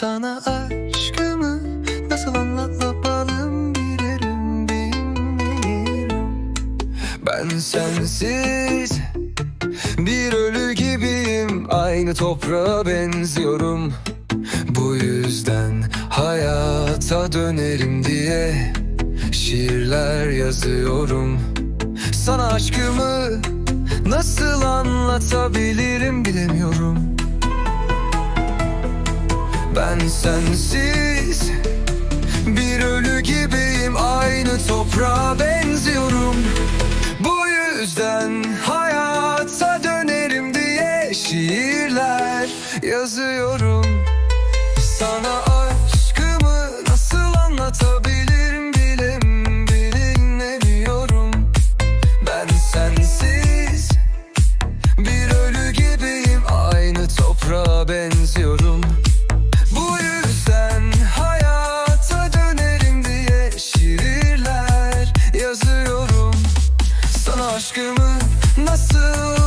Sana aşkımı nasıl anlatalım bilirim bilmiyorum. Ben sensiz bir ölü gibiyim. Aynı toprağa benziyorum. Bu yüzden hayata dönerim diye Şiirler yazıyorum. Sana aşkımı nasıl anlatabilirim bilemiyorum Ben sensiz. Bir ölü gibiyim Aynı toprağa benziyorum. Bu yüzden hayata dönerim diye Şiirler yazıyorum aşkımı nasıl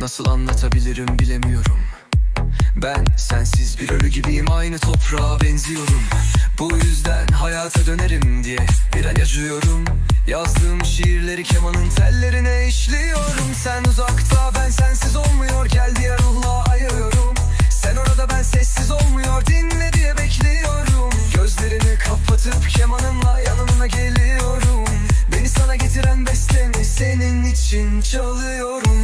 Nasıl anlatabilirim bilemiyorum. Ben sensiz bir ölü gibiyim aynı toprağa benziyorum. Bu yüzden hayata dönerim diye bir an acıyorum. Yazdığım şiirleri kemanın tellerine işliyorum. Sen uzakta ben sensiz olmuyor. Gel diğer ruhla ayırıyorum Sen orada ben sessiz olmuyor. Dinle diye bekliyorum. Gözlerini kapatıp kemanımla yanına geliyorum. Beni sana getiren bestemi senin için çalıyorum.